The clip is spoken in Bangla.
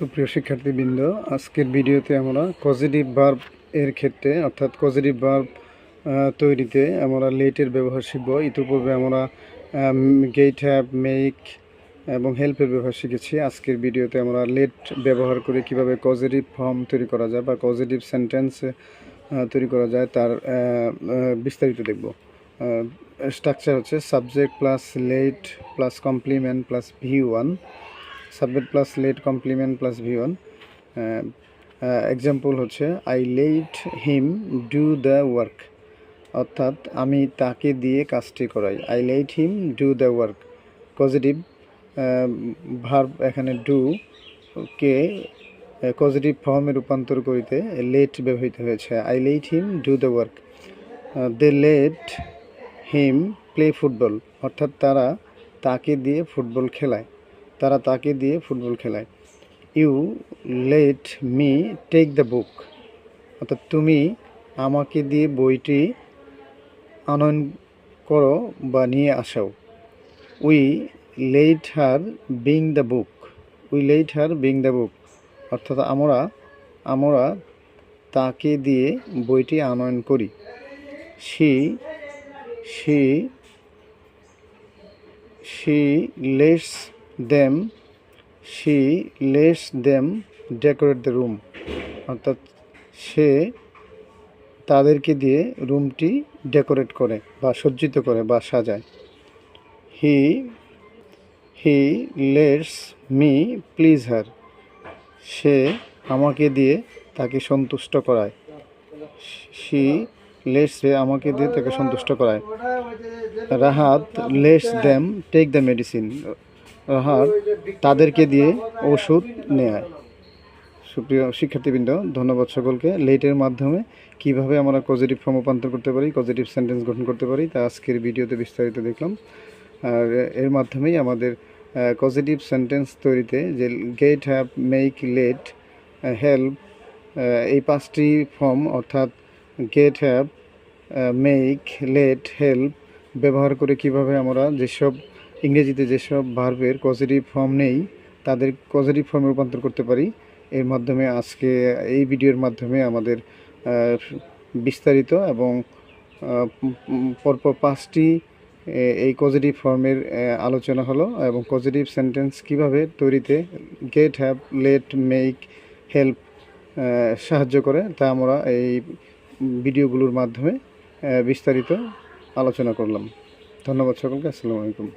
সুপ্রিয় শিক্ষার্থীবৃন্দ, আজকের ভিডিওতে আমরা পজিটিভ ভার্ব এর ক্ষেত্রে, অর্থাৎ পজিটিভ ভার্ব তৈরিতে আমরা লেটের ব্যবহার শিখব। ইতিপূর্বে আমরা গেট হ্যাভ মেক এবং হেল্পের ব্যবহার শিখেছি। আজকের ভিডিওতে আমরা লেট ব্যবহার করে কীভাবে পজিটিভ ফর্ম তৈরি করা যায় বা পজিটিভ সেন্টেন্স তৈরি করা যায় তার বিস্তারিত দেখব। স্ট্রাকচার হচ্ছে subject plus let plus complement plus V one subject plus let complement plus V one example হচ্ছে I let him do the work অর্থাৎ আমি তাকে দিয়ে কাজটি করাই। I let him do the work positive verb এখানে ডু কে পজিটিভ ফর্মে রূপান্তর করিতে লেট ব্যবহৃত হয়েছে। I let him do the work they let him play football অর্থাৎ তারা তাকে দিয়ে ফুটবল খেলায়। তারা তাকে দিয়ে ফুটবল খেলায়। You let me take the book. অর্থাৎ তুমি আমাকে দিয়ে বইটি আনয়ন করো বা নিয়ে আসাও। We let her bring the book. We let her bring the book. অর্থাৎ আমরা আমরা তাকে দিয়ে বইটি আনয়ন করি। She she she lets them, she lets them decorate the room অর্থাৎ সে তাদেরকে দিয়ে রুমটি ডেকোরেট করে বা সজ্জিত করে বা সাজায়। He he lets me please her সে আমাকে দিয়ে তাকে সন্তুষ্ট করায়। সি লেটস সে আমাকে দিয়ে তাকে সন্তুষ্ট করায়। Rahat lets them take the medicine Rahat তাদেরকে দিয়ে ওষুধ নেয় সুপ্রিয় শিক্ষার্থীবৃন্দ, ধন্যবাদ সকলকে। লেটের মাধ্যমে কীভাবে আমরা পজিটিভ ফর্ম রূপান্তর করতে পারি পজিটিভ সেন্টেন্স গঠন করতে পারি, তা আজকের ভিডিওতে বিস্তারিত দেখলাম। আর এর মাধ্যমেই আমাদের পজিটিভ সেন্টেন্স তৈরিতে যে get have make let help এই পাঁচটি ফর্ম অর্থাৎ get have make let help ব্যবহার করে কীভাবে আমরা যেসব ইংরেজিতে যেসব ভার্বের পজিটিভ ফর্ম নেই, তাদের পজিটিভ ফর্মে রূপান্তর করতে পারি। এর মাধ্যমে আজকে এই ভিডিওর মাধ্যমে আমাদের বিস্তারিত এবং পরপর পাঁচটি এই পজিটিভ ফর্মের আলোচনা হলো এবং পজিটিভ সেন্টেন্স কীভাবে তৈরিতে get have let make help সাহায্য করে, তা আমরা এই ভিডিওগুলোর মাধ্যমে বিস্তারিত আলোচনা করলাম। ধন্যবাদ সকলকে, আসসালামু আলাইকুম।